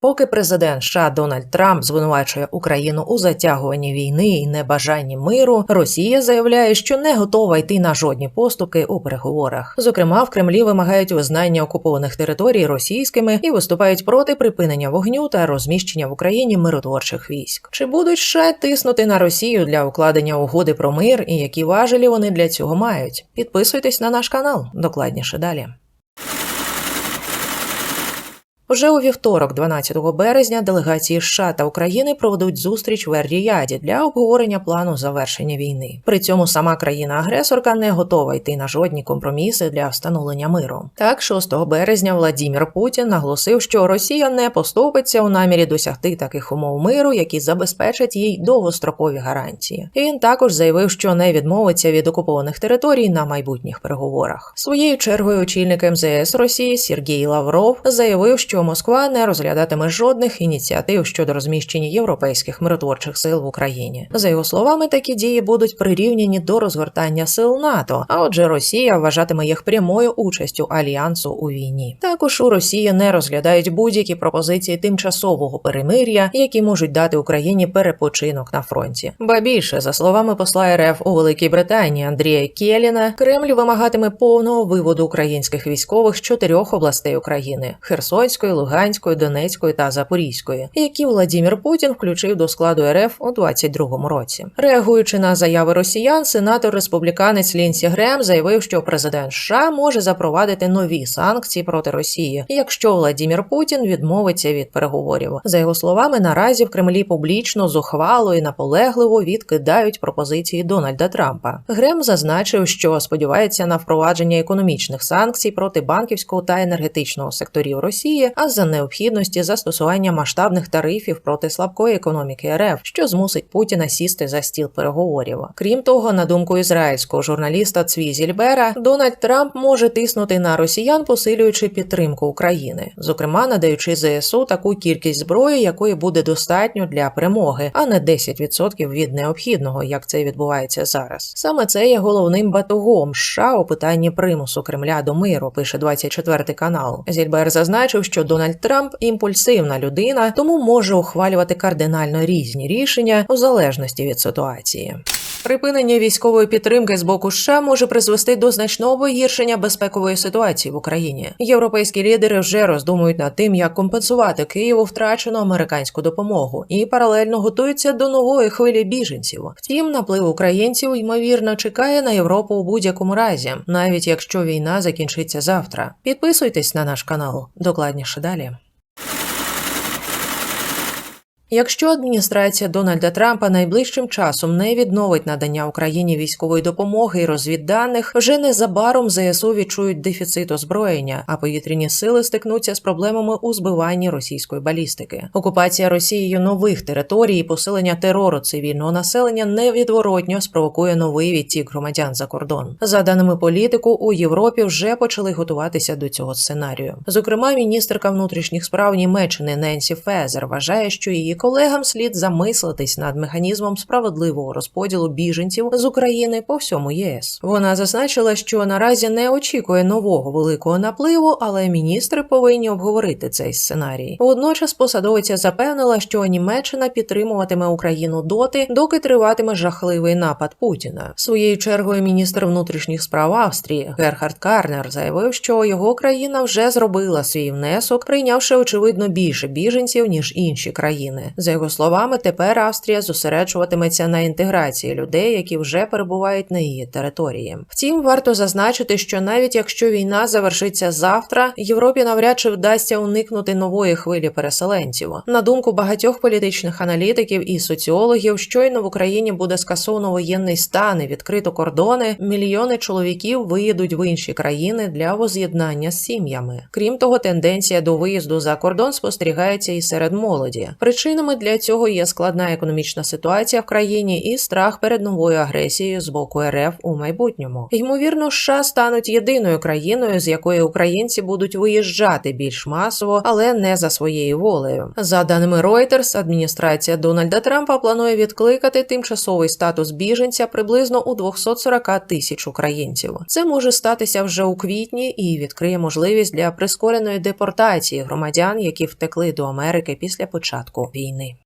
Поки президент США Дональд Трамп звинувачує Україну у затягуванні війни і небажанні миру, Росія заявляє, що не готова йти на жодні поступки у переговорах. Зокрема, в Кремлі вимагають визнання окупованих територій російськими і виступають проти припинення вогню та розміщення в Україні миротворчих військ. Чи будуть ще тиснути на Росію для укладення угоди про мир і які важелі вони для цього мають? Підписуйтесь на наш канал. Докладніше далі. Вже у вівторок, 12 березня, делегації США та України проведуть зустріч в Ер-Ріяді для обговорення плану завершення війни. При цьому сама країна-агресорка не готова йти на жодні компроміси для встановлення миру. Так, 6 березня Владімір Путін наголосив, що Росія не поступиться у намірі досягти таких умов миру, які забезпечать їй довгострокові гарантії. І він також заявив, що не відмовиться від окупованих територій на майбутніх переговорах. Своєю чергою очільник МЗС Росії Сергій Лавров заявив, що Москва не розглядатиме жодних ініціатив щодо розміщення європейських миротворчих сил в Україні. За його словами, такі дії будуть прирівняні до розгортання сил НАТО. А отже, Росія вважатиме їх прямою участю альянсу у війні. Також у Росії не розглядають будь-які пропозиції тимчасового перемир'я, які можуть дати Україні перепочинок на фронті. Ба більше, за словами посла РФ у Великій Британії Андрія Кєліна, Кремль вимагатиме повного виводу українських військових з чотирьох областей України: Херсонської. Луганської, Донецької та Запорізької, які Владімір Путін включив до складу РФ у 22-му році. Реагуючи на заяви росіян, сенатор республіканець Лінсі Грем заявив, що президент США може запровадити нові санкції проти Росії, якщо Владімір Путін відмовиться від переговорів. За його словами, наразі в Кремлі публічно зухвало і наполегливо відкидають пропозиції Дональда Трампа. Грем зазначив, що сподівається на впровадження економічних санкцій проти банківського та енергетичного секторів Росії. А за необхідності застосування масштабних тарифів проти слабкої економіки РФ, що змусить Путіна сісти за стіл переговорів. Крім того, на думку ізраїльського журналіста Цві Зільбера, Дональд Трамп може тиснути на росіян, посилюючи підтримку України, зокрема надаючи ЗСУ таку кількість зброї, якої буде достатньо для перемоги, а не 10% від необхідного, як це відбувається зараз. Саме це є головним батогом США у питанні примусу Кремля до миру. Пише 24 канал. Зільбер зазначив, що Дональд Трамп імпульсивна людина, тому може ухвалювати кардинально різні рішення у залежності від ситуації. Припинення військової підтримки з боку США може призвести до значного погіршення безпекової ситуації в Україні. Європейські лідери вже роздумують над тим, як компенсувати Києву втрачену американську допомогу, і паралельно готуються до нової хвилі біженців. Втім, наплив українців ймовірно чекає на Європу у будь-якому разі, навіть якщо війна закінчиться завтра. Підписуйтесь на наш канал. Докладніше далі. Якщо адміністрація Дональда Трампа найближчим часом не відновить надання Україні військової допомоги і розвідданих, вже незабаром ЗСУ відчують дефіцит озброєння, а повітряні сили стикнуться з проблемами у збиванні російської балістики. Окупація Росією нових територій і посилення терору цивільного населення невідворотньо спровокує новий відтік громадян за кордон. За даними політику, у Європі вже почали готуватися до цього сценарію. Зокрема, міністерка внутрішніх справ Німеччини Ненсі Фезер вважає, що її колегам слід замислитись над механізмом справедливого розподілу біженців з України по всьому ЄС. Вона зазначила, що наразі не очікує нового великого напливу, але міністри повинні обговорити цей сценарій. Водночас посадовиця запевнила, що Німеччина підтримуватиме Україну доти, доки триватиме жахливий напад Путіна. Своєю чергою міністр внутрішніх справ Австрії Герхард Карнер заявив, що його країна вже зробила свій внесок, прийнявши очевидно більше біженців ніж інші країни. За його словами, тепер Австрія зосереджуватиметься на інтеграції людей, які вже перебувають на її території. Втім, варто зазначити, що навіть якщо війна завершиться завтра, Європі навряд чи вдасться уникнути нової хвилі переселенців. На думку багатьох політичних аналітиків і соціологів, щойно в Україні буде скасовано воєнний стан і відкрито кордони, мільйони чоловіків виїдуть в інші країни для воз'єднання з сім'ями. Крім того, тенденція до виїзду за кордон спостерігається і серед молоді. Причина Причинами для цього є складна економічна ситуація в країні і страх перед новою агресією з боку РФ у майбутньому. Ймовірно, США стануть єдиною країною, з якої українці будуть виїжджати більш масово, але не за своєю волею. За даними Reuters, адміністрація Дональда Трампа планує відкликати тимчасовий статус біженця приблизно у 240 тисяч українців. Це може статися вже у квітні і відкриє можливість для прискореної депортації громадян, які втекли до Америки після початку війни війни.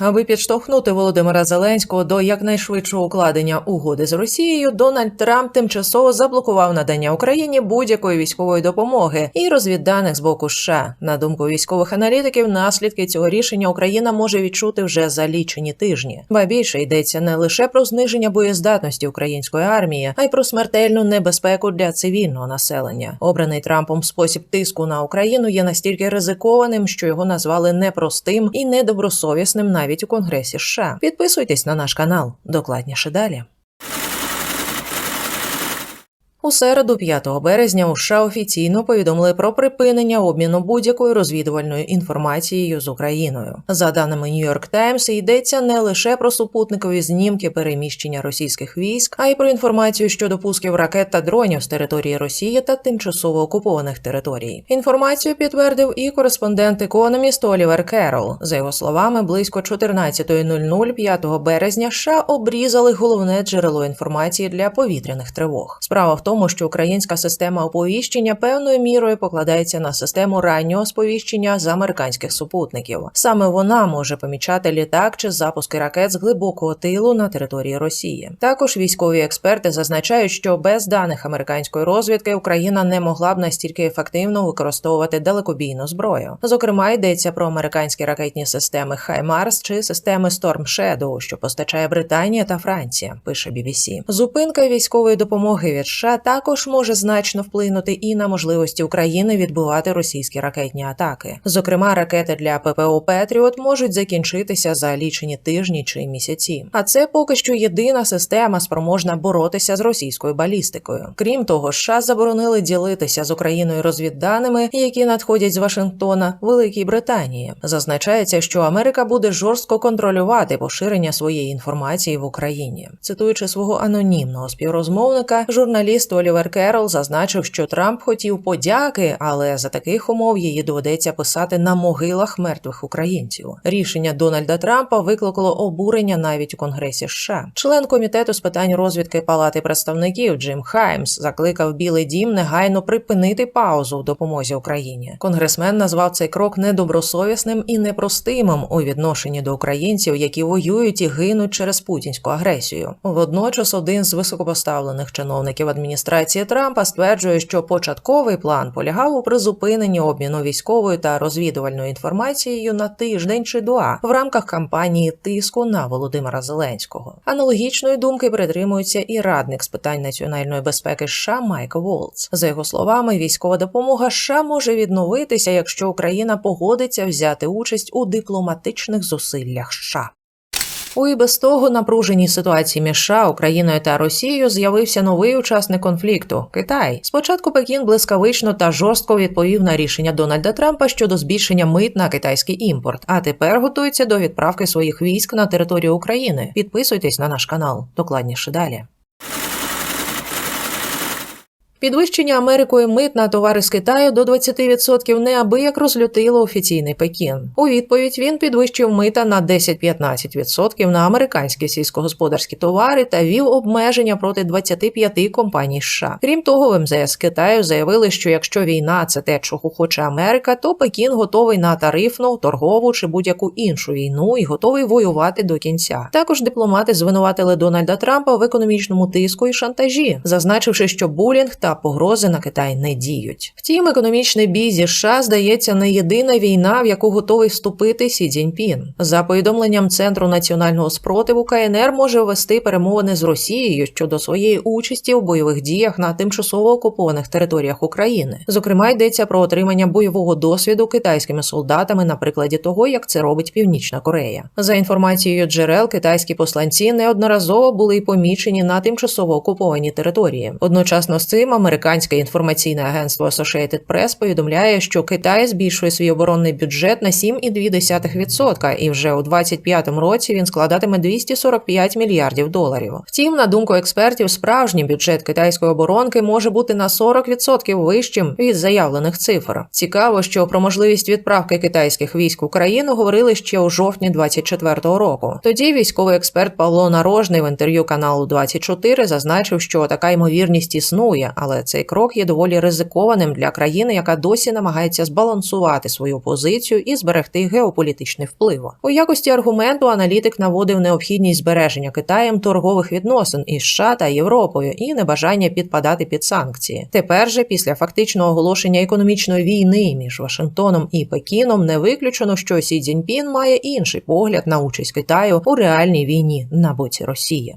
Аби підштовхнути Володимира Зеленського до якнайшвидшого укладення угоди з Росією, Дональд Трамп тимчасово заблокував надання Україні будь-якої військової допомоги і розвідданих з боку США. На думку військових аналітиків, наслідки цього рішення Україна може відчути вже за лічені тижні. Ба більше йдеться не лише про зниження боєздатності української армії, а й про смертельну небезпеку для цивільного населення. Обраний Трампом спосіб тиску на Україну є настільки ризикованим, що його назвали непростим і недобросовісним навіть у Конгресі США. Підписуйтесь на наш канал. Докладніше далі. У середу, 5 березня, у США офіційно повідомили про припинення обміну будь-якою розвідувальною інформацією з Україною. За даними New York Times, йдеться не лише про супутникові знімки переміщення російських військ, а й про інформацію щодо пусків ракет та дронів з території Росії та тимчасово окупованих територій. Інформацію підтвердив і кореспондент Economist Олівер Керол. За його словами, близько 14.00 5 березня США обрізали головне джерело інформації для повітряних тривог. Справа в тому, що українська система оповіщення певною мірою покладається на систему раннього сповіщення з американських супутників. Саме вона може помічати літак чи запуски ракет з глибокого тилу на території Росії. Також військові експерти зазначають, що без даних американської розвідки Україна не могла б настільки ефективно використовувати далекобійну зброю. Зокрема, йдеться про американські ракетні системи Хаймарс чи системи Storm Shadow, що постачає Британія та Франція. Пише BBC. Зупинка військової допомоги від США також може значно вплинути і на можливості України відбивати російські ракетні атаки. Зокрема, ракети для ППО Петріот можуть закінчитися за лічені тижні чи місяці. А це поки що єдина система, спроможна боротися з російською балістикою. Крім того, США заборонили ділитися з Україною розвідданими, які надходять з Вашингтона Великій Британії. Зазначається, що Америка буде жорстко контролювати поширення своєї інформації в Україні. Цитуючи свого анонімного співрозмовника, журналіст Олівер Керол зазначив, що Трамп хотів подяки, але за таких умов її доведеться писати на могилах мертвих українців. Рішення Дональда Трампа викликало обурення навіть у Конгресі США. Член комітету з питань розвідки Палати представників Джим Хаймс закликав Білий Дім негайно припинити паузу в допомозі Україні. Конгресмен назвав цей крок недобросовісним і непростимим у відношенні до українців, які воюють і гинуть через путінську агресію. Водночас один з високопоставлених чиновників адміністрації Трампа стверджує, що початковий план полягав у призупиненні обміну військовою та розвідувальною інформацією на тиждень чи два в рамках кампанії тиску на Володимира Зеленського. Аналогічної думки притримується і радник з питань національної безпеки США Майк Волц. За його словами, військова допомога США може відновитися, якщо Україна погодиться взяти участь у дипломатичних зусиллях США. У і без того напруженій ситуації між США, Україною та Росією з'явився новий учасник конфлікту Китай. Спочатку Пекін блискавично та жорстко відповів на рішення Дональда Трампа щодо збільшення мит на китайський імпорт, а тепер готується до відправки своїх військ на територію України. Підписуйтесь на наш канал. Докладніше далі. Підвищення Америкою мит на товари з Китаю до 20% неабияк розлютило офіційний Пекін. У відповідь він підвищив мита на 10-15% на американські сільськогосподарські товари та вів обмеження проти 25 компаній США. Крім того, в МЗС Китаю заявили, що якщо війна це те, чого хоче Америка, то Пекін готовий на тарифну, торгову чи будь-яку іншу війну і готовий воювати до кінця. Також дипломати звинуватили Дональда Трампа в економічному тиску і шантажі, зазначивши, що булінг та погрози на Китай не діють. Втім, економічний бій зі США здається не єдина війна, в яку готовий вступити Сі Цзіньпін. За повідомленням Центру національного спротиву КНР може вести перемовини з Росією щодо своєї участі у бойових діях на тимчасово окупованих територіях України. Зокрема, йдеться про отримання бойового досвіду китайськими солдатами на прикладі того, як це робить Північна Корея. За інформацією джерел, китайські посланці неодноразово були помічені на тимчасово окупованій території. Одночасно з цим американське інформаційне агентство Associated Press повідомляє, що Китай збільшує свій оборонний бюджет на 7,2% і вже у 2025 році він складатиме 245 мільярдів доларів. Втім, на думку експертів, справжній бюджет китайської оборонки може бути на 40% вищим від заявлених цифр. Цікаво, що про можливість відправки китайських військ в Україну говорили ще у жовтні 24-го року. Тоді військовий експерт Павло Нарожний в інтерв'ю каналу 24 зазначив, що така ймовірність існує, але цей крок є доволі ризикованим для країни, яка досі намагається збалансувати свою позицію і зберегти геополітичний вплив. У якості аргументу аналітик наводив необхідність збереження Китаєм торгових відносин із США та Європою і небажання підпадати під санкції. Тепер же, після фактичного оголошення економічної війни між Вашингтоном і Пекіном, не виключено, що Сі Цзіньпін має інший погляд на участь Китаю у реальній війні на боці Росії.